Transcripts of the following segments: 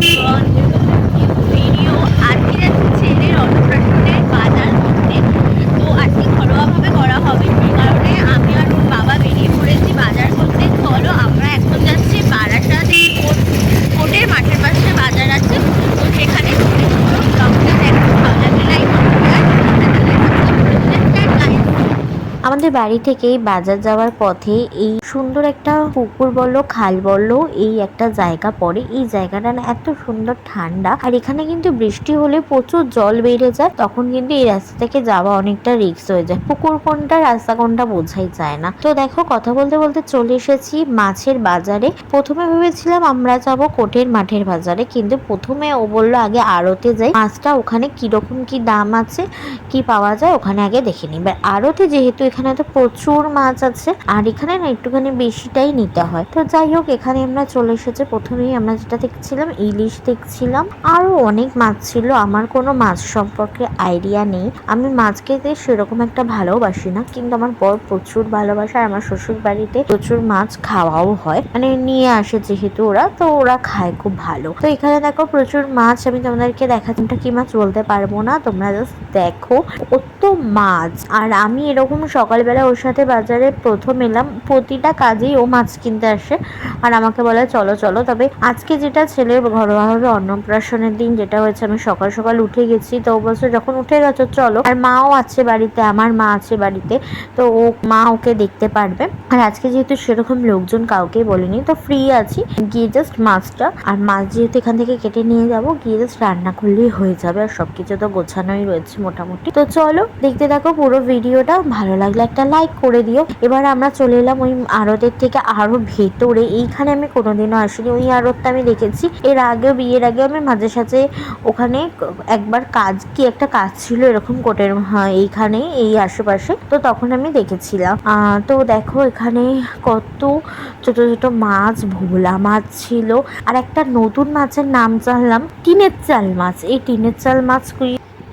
说 আমাদের বাড়ি থেকে বাজার যাওয়ার পথে এই সুন্দর একটা পুকুর বলল খাল বলল এই একটা জায়গা পড়ে। এই জায়গাটা না এত সুন্দর ঠান্ডা। আর এখানে কিন্তু বৃষ্টি হলে প্রচুর জল বেড়ে যায়। তখন কিন্তু এই রাস্তা থেকে যাওয়া অনেকটা রিস্ক হয়ে যায়। পুকুর কোনটা, রাস্তা কোনটা বোঝাই যায় না। তো দেখো, কথা বলতে বলতে চলে এসেছি মাছের বাজারে। প্রথমে ভেবেছিলাম আমরা যাব কোটের মাঠের বাজারে, কিন্তু প্রথমে ও বলল আগে আড়তে যাই। মাছটা ওখানে কীরকম কি দাম আছে, কি পাওয়া যায়, ওখানে আগে দেখে নিই। আড়তে যেহেতু এখানে তো প্রচুর মাছ আছে, আর এখানে না একটুখানি বেশিটাই নিতে হয়। তো যাই হোক, এখানে আমরা চলে এসেছে। প্রথমেই আমরা যেটা দেখছিলাম, ইলিশ দেখছিলাম। আরও অনেক মাছ ছিল, আমার কোনো মাছ সম্পর্কে আইডিয়া নেই। আমি মাছ খেতে সেরকম একটা ভালোবাসি না, কিন্তু আমার বর প্রচুর ভালোবাসা, আর আমার শ্বশুর বাড়িতে প্রচুর মাছ খাওয়াও হয়। মানে নিয়ে আসে যেহেতু ওরা, তো ওরা খায় খুব ভালো। তো এখানে দেখো প্রচুর মাছ, আমি তোমাদেরকে দেখাচ্ছি। কি মাছ বলতে পারব না, তোমরা জাস্ট দেখো। কত মাছ, আর আমি এরকম সকালবেলা ওর সাথে বাজারে প্রথম এলাম। প্রতিটা কাজেই ও মাছ কিনতে আসে আর আমাকে বলে, চলো চলো। তবে আজকে যেটা ছেলের ঘরোয়াভাবে অন্নপ্রাশনের দিন, যেটা হয়েছে আমি সকাল সকাল উঠে গেছি। তো বলছে, যখন উঠে গেছো, চলো। আর মাও আছে বাড়িতে, আমার মা আছে বাড়িতে। তো ও, মা ওকে দেখতে পারবে। আর আজকে যেহেতু সেরকম লোকজন কাউকে বলিনি, তো ফ্রি আছি। গিয়ে জাস্ট মাছটা, আর মাছ যেহেতু এখান থেকে কেটে নিয়ে যাব, গিয়ে জাস্ট রান্না করলেই হয়ে যাবে। আর সবকিছু তো গোছানোই রয়েছে মোটামুটি। তো চলো, দেখতে থাকো পুরো ভিডিওটা। ভালো লাগলে একটা লাইক করে দিও। এবার আমরা চলে এলাম ওই আড়তের থেকে আরও ভেতরে। এইখানে আমি কোনোদিনও আসিনি ওই আড়তটা আমি দেখেছি। এর আগেও বিয়ের আগেও আমি মাঝে সাঝে ওখানে একবার কাজ কি একটা কাজ ছিল এরকম কোটের হ্যাঁ, এইখানে এই আশেপাশে। তো তখন আমি দেখেছিলাম। তো দেখো এখানে কত ছোট ছোট মাছ ভোলা মাছ ছিল। আর একটা নতুন মাছের নাম জানলাম টিনের চাল মাছ। এই টিনের চাল মাছ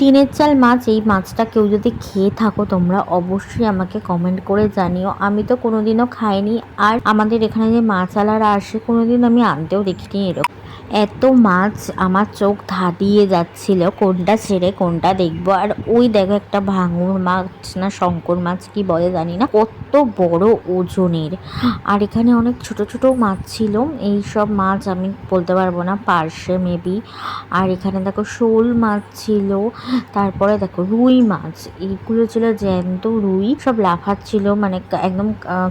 টিনের চাল মাছ, এই মাছটা কেউ যদি খেয়ে থাকো, তোমরা অবশ্যই আমাকে কমেন্ট করে জানিও। আমি তো কোনোদিনও খাইনি, আর আমাদের এখানে যে মাছালারা আসে, কোনোদিন আমি আনতেও দেখিনি এরকম। এত মাছ আমার চোখ ধাঁধিয়ে যাচ্ছিল, কোনটা ছেড়ে কোনটা দেখব। আর ওই দেখো একটা ভাঙুর মাছ না, শঙ্কর মাছ কি বলে জানি না, কত বড় ওজনের। আর এখানে অনেক ছোট ছোট মাছ ছিল, এই সব মাছ আমি বলতে পারব না, পার্শে মেবি আর এখানে দেখো শোল মাছ ছিল তারপরে দেখো রুই মাছ, এইগুলো ছিল জ্যান্ত রুই, সব লাফাচ্ছিল মানে একদম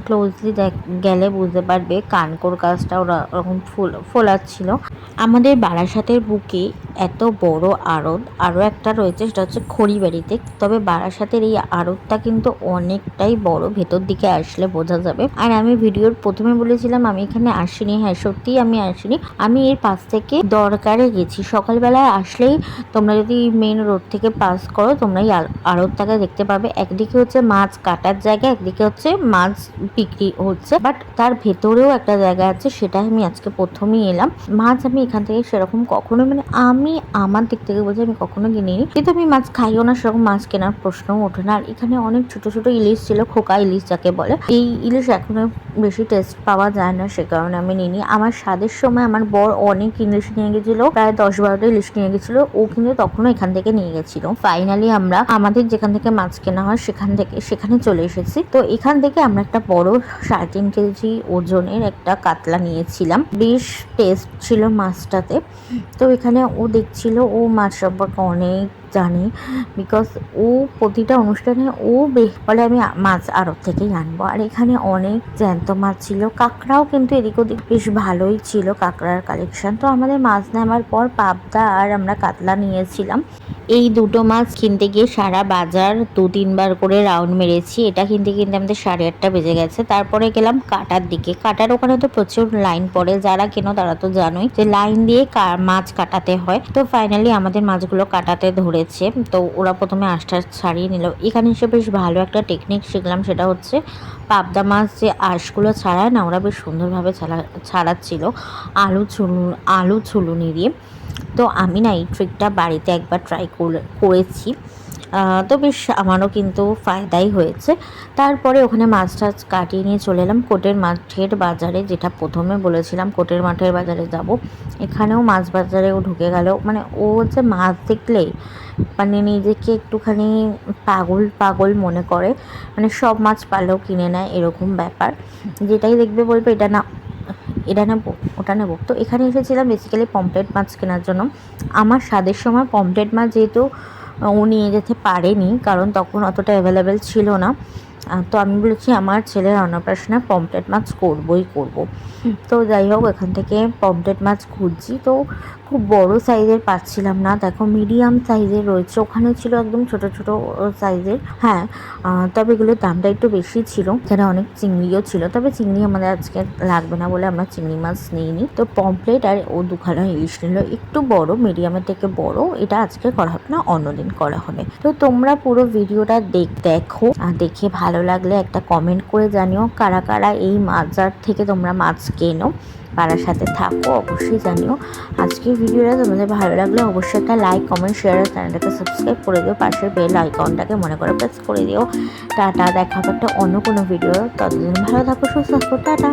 ক্লোজলি দেখ, গেলে বুঝতে পারবে কানকোর গাছটা ওরা ওরকম ফুল, ফোলাচ্ছিল। আমাদের বারাসাতের বুকে এত বড় আড়ত আরও একটা রয়েছে, সেটা হচ্ছে খড়িবাড়িতে। তবে বারাসাতের এই আড়তটা কিন্তু অনেকটাই বড়, ভেতর দিকে আসলে বোঝা যাবে। আর আমি ভিডিওর প্রথমে বলেছিলাম, আমি এখানে আসিনি হ্যাঁ সত্যিই আমি আসিনি। আমি এর পাশ থেকে দরকারে গেছি। সকালবেলায় আসলেই তোমরা যদি মেন রোড থেকে পাস করো, তোমরা এই আড়- আড়তটাকে দেখতে পাবে। একদিকে হচ্ছে মাছ কাটার জায়গা, একদিকে হচ্ছে মাছ বিক্রি হচ্ছে। বাট তার ভেতরেও একটা জায়গা আছে, সেটা আমি আজকে প্রথমেই এলাম। মাছ আমি এখান থেকে সেরকম কখনো মানে আমি আমার দিক থেকে বলছি, আমি কখনো কিনিনি। কিন্তু আমি মাছ খাইও না, সেরকম মাছ কেনার প্রশ্নও ওঠে না। আর এখানে অনেক ছোট ছোট ইলিশ ছিল, খোকা ইলিশ যাকে বলে। এই ইলিশ এখনও বেশি টেস্ট পাওয়া যায় না, সে কারণে আমি নিইনি। আমার স্বাদের সময় আমার বর অনেক ইলিশ নিয়ে গেছিল, প্রায় দশ বারোটা ইলিশ নিয়ে গেছিল, ও কিন্তু তখনও এখান থেকে নিয়ে গেছিল। ফাইনালি আমরা আমাদের যেখান থেকে মাছ কেনা হয়, সেখান থেকে, সেখানে চলে এসেছি। তো এখান থেকে আমরা একটা বড় সাড়ে তিন কেজি ওজনের একটা কাতলা নিয়েছিলাম। বেশ টেস্ট ছিল মাছটাতে। তো এখানে ও দেখছিল, ও মাছ সম্পর্কে অনেক জানে বিকজ ও প্রতিটা অনুষ্ঠানে ও বেশ বলে আমি মাছ আড়ত থেকেই আনব। আর এখানে অনেক জ্যান্ত মাছ ছিল। কাঁকড়াও কিন্তু এদিক ওদিক বেশ ভালোই ছিল, কাঁকড়ার কালেকশন তো আমাদের মাছ নেওয়ার পর পাবদা আর আমরা কাতলা নিয়েছিলাম। এই দুটো মাছ কিনতে গিয়ে সারা বাজার দু তিনবার করে রাউন্ড মেরেছি। এটা কিনতে কিনতে আমাদের সাড়ে আটটা বেজে গেছে। তারপরে গেলাম কাটার দিকে। কাটার ওখানে তো প্রচুর লাইন পড়ে। যারা কেনো তারা তো জানোই যে লাইন দিয়ে মাছ কাটাতে হয়। তো ফাইনালি আমাদের মাছগুলো কাটাতে ধরেছে তো ওরা প্রথমে আশটা ছাড়িয়ে নিল। এখানে এসে বেশ ভালো একটা টেকনিক শিখলাম, সেটা হচ্ছে পাবদা মাছ যে আঁশগুলো ছাড়ায় না, ওরা বেশ সুন্দরভাবে ছাড়া, ছাড়াচ্ছিল আলু ছুলু, আলু ছুলুনি দিয়ে। তো আমি না এই ট্রিকটা বাড়িতে একবার ট্রাই করেছি। তো বেশ আমারও কিন্তু ফায়দাই হয়েছে। তারপরে ওখানে মাছ টাছ কাটিয়ে নিয়ে চলে এলাম কোটের মাঠের বাজারে, যেটা প্রথমে বলেছিলাম কোটের মাঠের বাজারে যাব। এখানেও মাছ বাজারেও ঢুকে গেল। মানে ও যে মাছ দেখলেই মানে নিজেকে একটুখানি পাগল পাগল মনে করে। মানে সব মাছ পালেও কিনে নেয়, এরকম ব্যাপার। যেটাই দেখবে বলবে, এটা না, এটা নেব, ওটা নেব। তো এখানে এসেছিলাম বেসিক্যালি পমপ্লেট মাছ কেনার জন্য। আমার স্বাদের সময় পমপ্লেট মাছ যেহেতু ও নিয়ে যেতে পারেনি কারণ তখন অতটা অ্যাভেলেবেল ছিল না। তো আমি বলেছি আমার ছেলের অন্নপ্রাশনে পমপ্লেট মাছ করবই করব। তো যাই হোক এখান থেকে পমপ্লেট মাছ খুঁজছি। তো খুব বড় সাইজের পাচ্ছিলাম না। দেখো মিডিয়াম সাইজের রয়েছে। ওখানে ছিল একদম ছোট ছোট সাইজের হ্যাঁ তবে এগুলোর দামটা একটু বেশি ছিল। এখানে অনেক চিংড়িও ছিল। তবে চিংড়ি আমাদের আজকে লাগবে না বলে আমরা চিংড়ি মাছ নিইনি। তো পমপ্লেট আর ও দুখানা ইলিশ নিল। একটু বড় মিডিয়ামের থেকে বড়। এটা আজকে করা হবে না, অন্যদিন করা হবে। তো তোমরা পুরো ভিডিওটা দেখ, দেখো। আর দেখে ভালো লাগলে একটা কমেন্ট করে জানিও কারা কারা এই মাজার থেকে তোমরা মাছ কেনো। কারার সাথে থাকো, অবশ্যই জানিও। আজকের ভিডিওটা তোমাদের ভালো লাগলে অবশ্যই একটা লাইক কমেন্ট শেয়ার আর চ্যানেলটাকে সাবস্ক্রাইব করে দিও। পাশের বেল আইকনটাকে মনে করে প্রেস করে দিও। টাটা, দেখা হবে একটা অন্য কোনো ভিডিও ততদিন ভালো থাকো, সুস্থ থাকো, টাটা।